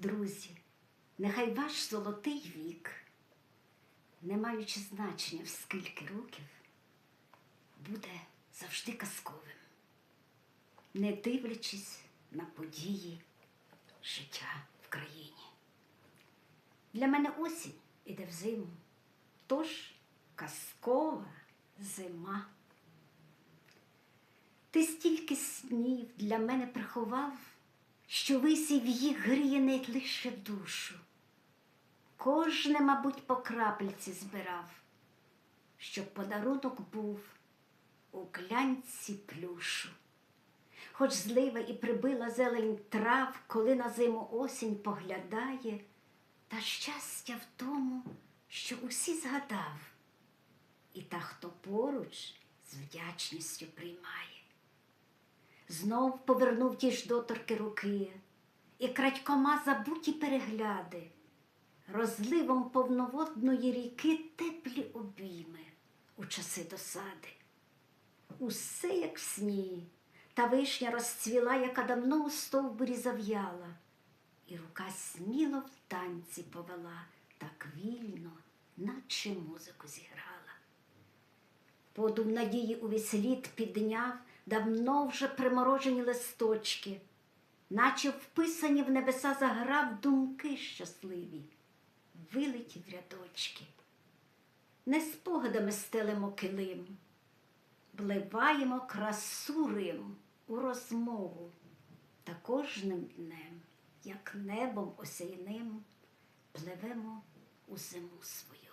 Друзі, нехай ваш золотий вік, не маючи значення в скільки років, буде завжди казковим, не дивлячись на події життя в країні. Для мене осінь іде в зиму, тож казкова зима. Ти стільки снів для мене приховав, що висів їх гріє не лише душу. Кожне, мабуть, по крапельці збирав, щоб подарунок був у клянці плюшу. Хоч злива і прибила зелень трав, коли на зиму осінь поглядає, та щастя в тому, що усі згадав, і та, хто поруч з вдячністю приймає. Знов повернув ті ж доторки руки, і крадькома забуті перегляди, розливом повноводної ріки теплі обійми у часи досади. Усе як в сні, та вишня розцвіла, яка давно у стовбурі зав'яла, і рука сміло в танці повела, так вільно, наче музику зіграла. Подув надії увесь літ підняв давно вже приморожені листочки, наче вписані в небеса заграв думки щасливі, вилиті в рядочки. Не спогадами стелимо килим, вливаємо красу Рим у розмову та кожним днем, як небом осяйним, пливемо у зиму свою.